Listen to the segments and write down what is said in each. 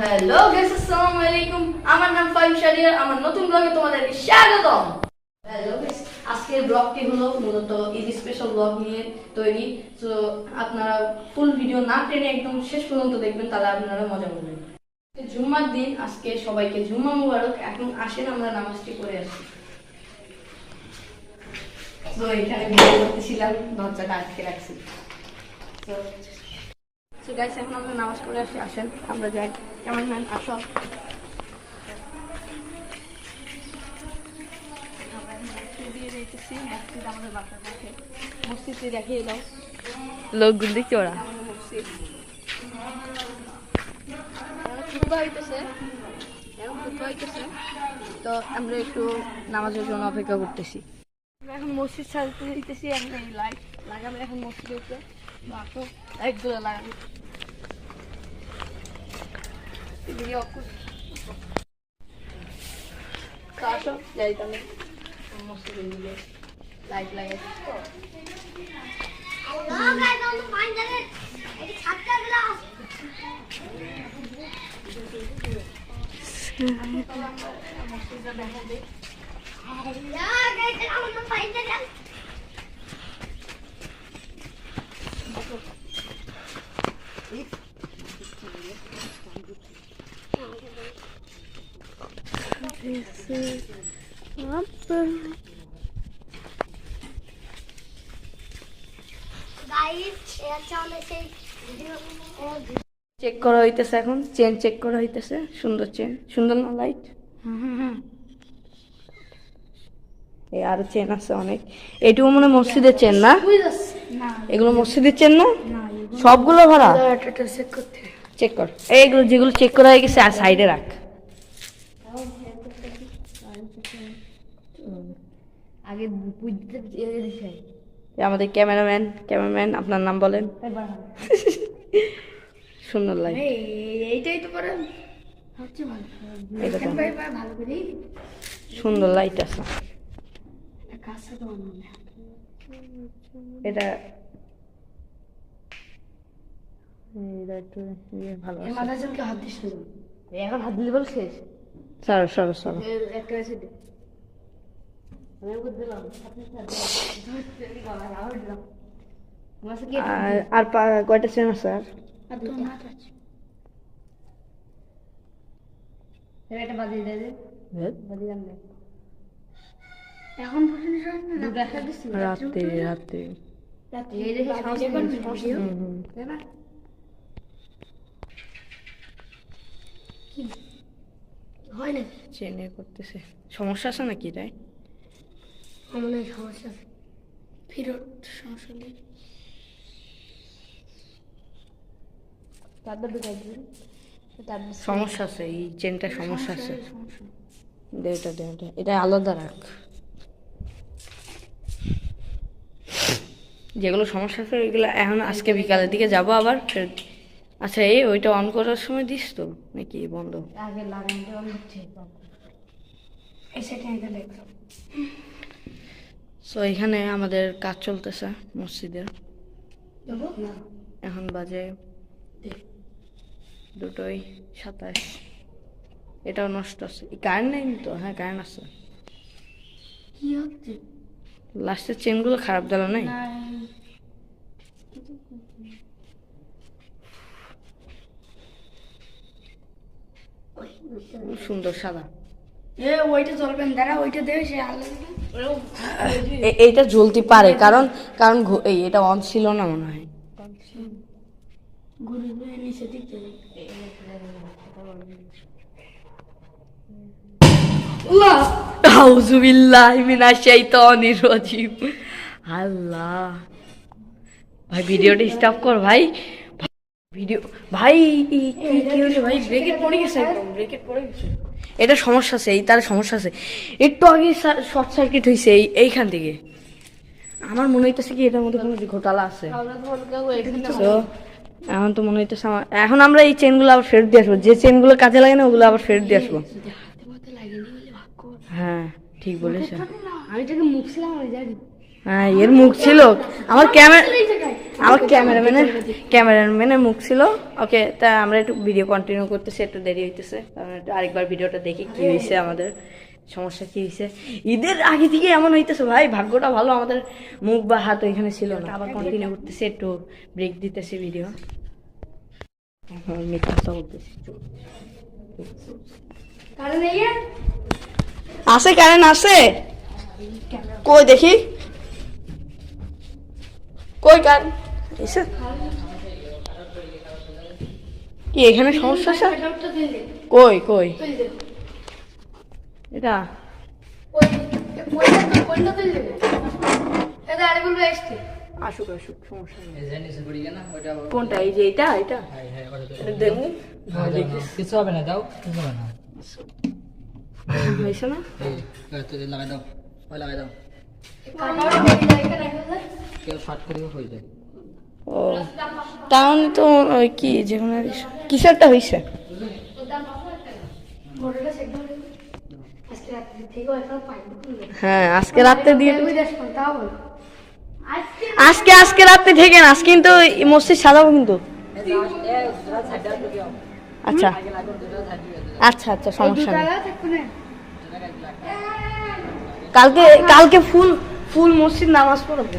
Hello guys আসসালামু আলাইকুম আমার নাম ফাইম শারিয়ার আমার নতুন ব্লগে তোমাদেরকে স্বাগতম। হ্যালো গাইস আজকের ব্লগটি হলো মূলত ঈদ স্পেশাল ব্লগ নিয়ে তৈরি। তো আপনারা ফুল ভিডিও না টেনে একদম শেষ পর্যন্ত দেখবেন, তাহলে আপনারা মজা পাবেন জুম্মার দিন, আজকে সবাইকে জুম্মা মুবারক। এখন আসেন, আমরা নামাজটি করে আসি। তো এখানে ভিডিও করতেছিলাম, দরজাটা আটকে রাখছি। তো গাইস এখন আমরা নামাজ পড়ে আসি, আসেন, আমরা যাই। কেমন ম্যান আসো। লোকগুলো দেখছি ওরা। তো আমরা একটু নামাজের জন্য অপেক্ষা করতেছি। এখন মসজিদ সাজাতে দিতেছি এখন এই লাইট লাগাবে এখন মসজিদে উপরে লাইটগুলো লাগাবে। এদিকে অফ কর। তো আসো যাই তাহলে মসজিদের দিকে লাইট লাগাই তো Hello guys, on the jacket. It's ছাত্রা গ্লাস মসজিদটা দেখা দিই Yeah, guys, on the fine jacket. Guys, এটা চলে সেই ভিডিও চেক করা হইতেছে এখন চেন চেক করা হইতেছে সুন্দর চেন সুন্দর না লাইট এই আরও চেন আছে অনেক। এটুকু মনে মসজিদের চেন না? এগুলো মসজিদের চেন না? সবগুলো ভরা? চেক চেক কর। এইগুলো যেগুলো চেক করা হয়ে গেছে আর সাইডে রাখ। আগে আমাদের ক্যামেরাম্যান ক্যামেরাম্যান আপনার নাম বলেন। সুন্দর লাগে এইটাই তো পরে সুন্দর লাইট আছে। এটা এটা একটু ইয়ে ভালো এখন হাত দিলে বল শেষ। সরো সরো সরো। আর কয়টা আছে আর? রাতে রাতে। হয় চেনে করতেছে। সমস্যা আছে নাকি তাই এই সমস্যা। আছে ফিরত সমস্যা নেই ঢুকাই সমস্যা আছে এই চেনটা সমস্যা আছে। সমস্যা। নেই। দে এটা আলাদা রাখ। যেগুলো সমস্যা আছে ওইগুলো এখন আজকে বিকালের দিকে যাব আবার। ফের আচ্ছা এই ওইটা অন করার সময় দিস তো নাকি বন্ধ? আগে লাগাইতে অনেক ঠিক এই সেটা সো এখানে আমাদের কাজ চলতেছে মসজিদের এখন বাজে দুটোই সাতাশ। এটাও নষ্ট আছে। কারেন্ট নেই তো? হ্যাঁ কারেন্ট আছে। কি হচ্ছে? লাস্টের চেনগুলো খারাপ দিল নাই? সুন্দর সাদা। এ ওইটা চলবেন দাঁড়া ওইটা দেবে সে আলাদা এইটা জ্বলতে পারে, কারণ কারণ এটা অন ছিল না মনে হয়। আল্লাহ। ভাই, ভিডিওটা কর, ভাই। ভিডিও ভাই, কি ভাই? ব্রেকেট পড়ে গেছে ব্রেকেট পড়ে গেছে। এটা সমস্যা আছে এই তার সমস্যা আছে। একটু আগে শর্ট সার্কিট হয়েছে এই এইখান থেকে। আমার মনে হইতেছে কি এটার মধ্যে কোনো ঘোটালা আছে। এখানে তো মনে হইতেছে আমার এখন আমরা এই চেনগুলো আবার ফেরত দিয়ে আসব। যে চেনগুলো কাজে লাগে না ওগুলো আবার ফেরত দিয়ে আসব। হ্যাঁ ঠিক বলেছেন আমি আমি জানি হ্যাঁ এর মুখ ছিল। আমার ক্যামেরা আমার ক্যামেরাম্যানের ক্যামেরাম্যানের মুখ ছিল। ওকে তা আমরা একটু ভিডিও কন্টিনিউ করতেছি একটু দেরি হইতেছে। আরেকবার ভিডিওটা দেখি কি হয়েছে আমাদের সমস্যা কি হয়েছে ঈদের আগে থেকে এমন হইতেছে ভাই ভাগ্যটা ভালো আমাদের মুখ বা হাত ওইখানে ছিল না। আবার কন্টিনিউ করতেছি। একটু ব্রেক দিতেছি ভিডিও আছে কারেন্ট আছে? কই দেখি? কই কার এসে কি এখানে সমস্যা আছে কই কই এটা আসুক আসুক সমস্যা কোনটা এই যে এটা এটা হ্যাঁ হ্যাঁ কিছু হবে না দাও কিছু হবে না হয়েছে না লাগাই দাও লাগাই দাও কেউ শর্ট করে হয়ে যায় ও তাহলে তো ওই কি হয়েছে রাত্রি থেকে এখন পাইনি হ্যাঁ আজকে রাত্রে দিয়ে আজকে আজকে রাত্রে থেকে না, আজকে কিন্তু মসজিদ সাজাবো কিন্তু। আচ্ছা। আচ্ছা আচ্ছা সমস্যা নেই। কালকে কালকে ফুল ফুল মসজিদ নামাজ পড়বে।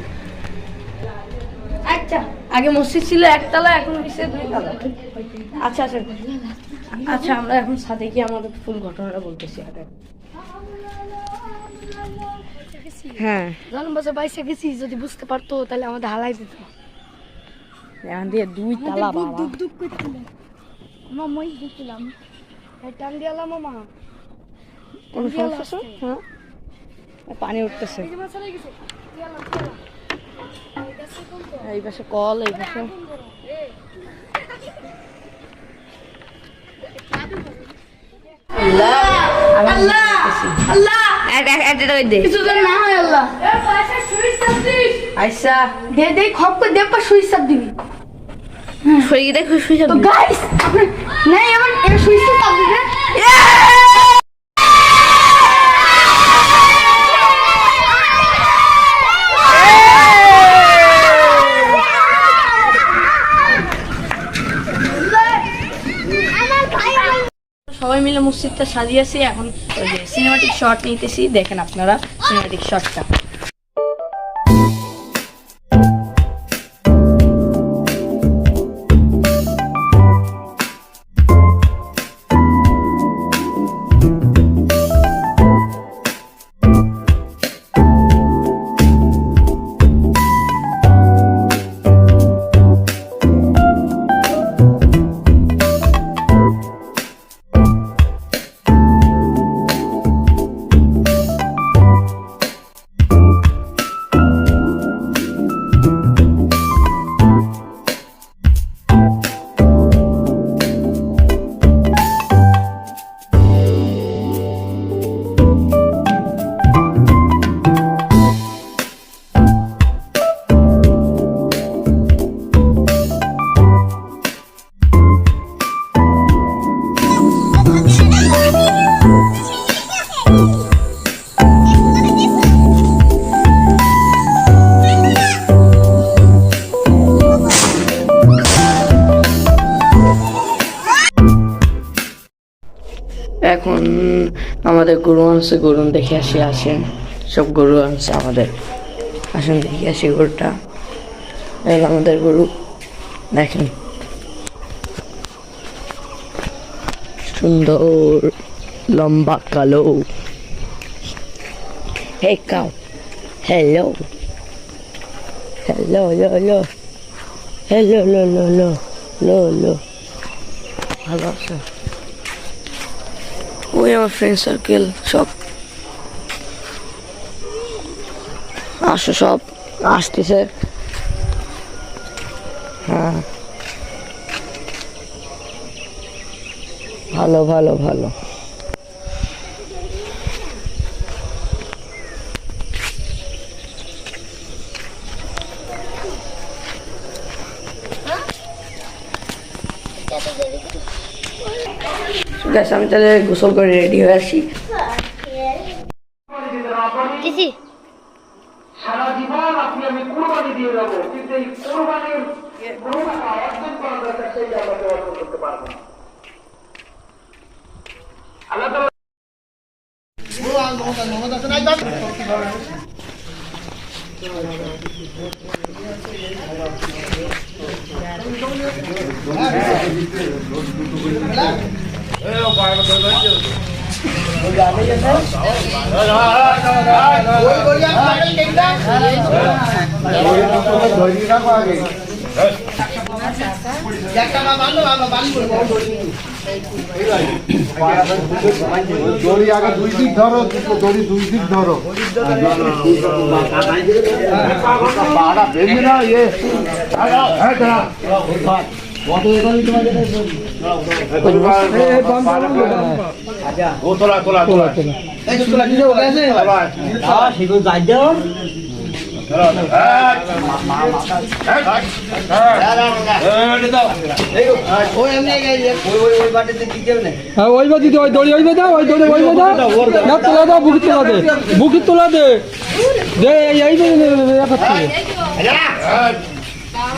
আচ্ছা আগে মসজিদ ছিল একতলা এখন হয়েছে দুই তলা আচ্ছা আচ্ছা। আচ্ছা আমরা এখন সাথে গিয়ে আমাদের ফুল ঘটনাটা বলতেছি হাটে হ্যাঁ। গেছি যদি বুঝতে পারতো তাহলে আমাদের হালাই দিত। এখান দিয়ে দুই তালা বাবা। দুঃখ দুঃখ করছিল আমার মই টান মামা। কোনো সমস্যা হ্যাঁ। পানি উঠতেছে। এই যে মাছ চলে গেছে। দিয়ালাম দিয়ালাম এই পাশে কল এই পাশে। সুইচ দিবি শরীরে দেখো শুয়ে তো গাইস আপনি নাই এমন এর সুইচ চাপ দিবে সবাই মিলে মসজিদটা সাজিয়েছি এখন ওই যে সিনেমাটিক শট নিতেছি দেখেন আপনারা সিনেমাটিক শটটা এখন আমাদের গরু আনছে, গরু দেখে আসি, আসেন। সব গরু আনছে আমাদের। আসেন দেখে আসি গরুটা। আমাদের গরু, দেখেন। সুন্দর, লম্বা, কালো। হে কাউ হ্যালো হ্যালো লো লো হ্যালো লো লো লো লো লো ভালো আছে? ওই আমার ফ্রেন্ড সার্কেল সব। আসো সব আসতেছে। হ্যাঁ। ভালো ভালো ভালো। Guys, আমি তাহলে গোসল করে রেডি হয়ে আসি। সারা জীবন দিয়ে যাব কিন্তু এই কোরবানির কোনো অর্জন করা দরকার সেই আমরা অর্জন করতে পারব আল্লাহ তাআলা দড়ি আগে দুই দিক ধরো দড়ি দুই দিক ধরো। পাড়া বেরবে না ইয়ে। কত একর তোমাদের আচ্ছা ও তোলা তোলা তোলা এই তোলা কি বলে আছে আ সেগো যাই দাও বুকির তোলা দে